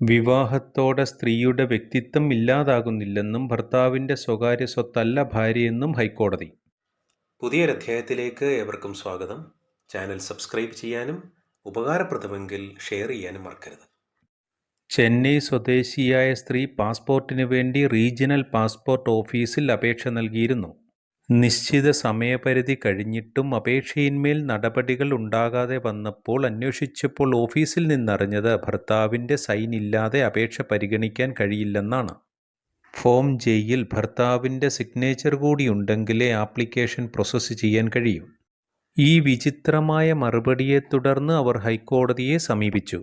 വിവാഹത്തോടെ സ്ത്രീയുടെ വ്യക്തിത്വം ഇല്ലാതാകുന്നില്ലെന്നും ഭർത്താവിന്റെ സ്വകാര്യ സ്വത്തല്ല ഭാര്യയെന്നും ഹൈക്കോടതി. പുതിയൊരധ്യായത്തിലേക്ക് ഏവർക്കും സ്വാഗതം. ചാനൽ സബ്സ്ക്രൈബ് ചെയ്യാനും ഉപകാരപ്രദമെങ്കിൽ ഷെയർ ചെയ്യാനും മറക്കരുത്. ചെന്നൈ സ്വദേശിയായ സ്ത്രീ പാസ്പോർട്ടിന് വേണ്ടി റീജിയണൽ പാസ്പോർട്ട് ഓഫീസിൽ അപേക്ഷ നൽകിയിരുന്നു. നിശ്ചിത സമയപരിധി കഴിഞ്ഞിട്ടും അപേക്ഷയിന്മേൽ നടപടികൾ ഉണ്ടാകാതെ വന്നപ്പോൾ അന്വേഷിച്ചപ്പോൾ ഓഫീസിൽ നിന്നറിഞ്ഞത് ഭർത്താവിന്റെ സൈൻ ഇല്ലാതെ അപേക്ഷ പരിഗണിക്കാൻ കഴിയില്ലെന്നാണ്. ഫോം ജെയിൽ ഭർത്താവിന്റെ സിഗ്നേച്ചർ കൂടി ഉണ്ടെങ്കിലേ ആപ്ലിക്കേഷൻ പ്രോസസ്സ് ചെയ്യാൻ കഴിയും. ഈ വിചിത്രമായ മറുപടിയെ തുടർന്ന് അവർ ഹൈക്കോടതിയെ സമീപിച്ചു.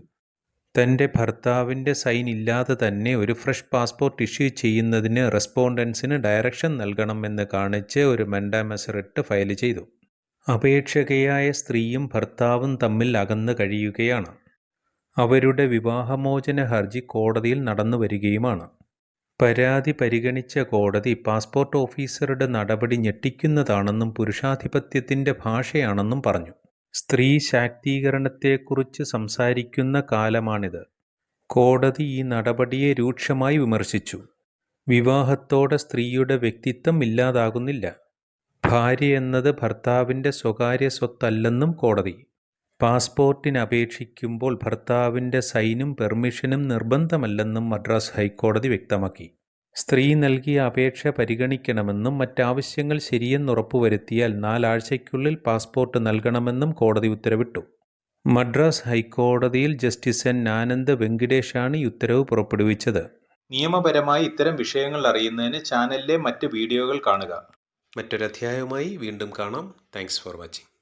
തന്റെ ഭർത്താവിന്റെ സൈൻ ഇല്ലാതെ തന്നെ ഒരു ഫ്രഷ് പാസ്പോർട്ട് ഇഷ്യൂ ചെയ്യുന്നതിന് റെസ്പോണ്ടൻസിന് ഡയറക്ഷൻ നൽകണമെന്ന് കാണിച്ച് ഒരു മെൻഡാമെസറിട്ട് ഫയൽ ചെയ്തു. അപേക്ഷകയായ സ്ത്രീയും ഭർത്താവും തമ്മിൽ അകന്നു കഴിയുകയാണ്. അവരുടെ വിവാഹമോചന ഹർജി കോടതിയിൽ നടന്നു വരികയുമാണ്. പരാതി പരിഗണിച്ച കോടതി പാസ്പോർട്ട് ഓഫീസറുടെ നടപടി ഞെട്ടിക്കുന്നതാണെന്നും പുരുഷാധിപത്യത്തിന്റെ ഭാഷയാണെന്നും പറഞ്ഞു. സ്ത്രീ ശാക്തീകരണത്തെക്കുറിച്ച് സംസാരിക്കുന്ന കാലമാണിത്. കോടതി ഈ നടപടിയെ രൂക്ഷമായി വിമർശിച്ചു. വിവാഹത്തോടെ സ്ത്രീയുടെ വ്യക്തിത്വം ഇല്ലാതാകുന്നില്ല. ഭാര്യ എന്നത് ഭർത്താവിന്റെ സ്വകാര്യ സ്വത്തല്ലെന്നും കോടതി. പാസ്പോർട്ടിന് അപേക്ഷിക്കുമ്പോൾ ഭർത്താവിന്റെ സൈനും പെർമിഷനും നിർബന്ധമല്ലെന്നും മദ്രാസ് ഹൈക്കോടതി വ്യക്തമാക്കി. സ്ത്രീ നൽകിയ അപേക്ഷ പരിഗണിക്കണമെന്നും മറ്റാവശ്യങ്ങൾ ശരിയെന്നുറപ്പുവരുത്തിയാൽ നാലാഴ്ചയ്ക്കുള്ളിൽ പാസ്പോർട്ട് നൽകണമെന്നും കോടതി ഉത്തരവിട്ടു. മദ്രാസ് ഹൈക്കോടതിയിൽ ജസ്റ്റിസ് എൻ ആനന്ദ് വെങ്കിടേഷാണ് ഈ ഉത്തരവ് പുറപ്പെടുവിച്ചത്. നിയമപരമായി ഇത്തരം വിഷയങ്ങൾ അറിയുന്നതിന് ചാനലിലെ മറ്റ് വീഡിയോകൾ കാണുക. മറ്റൊരധ്യായവുമായി വീണ്ടും കാണാം. Thanks for watching.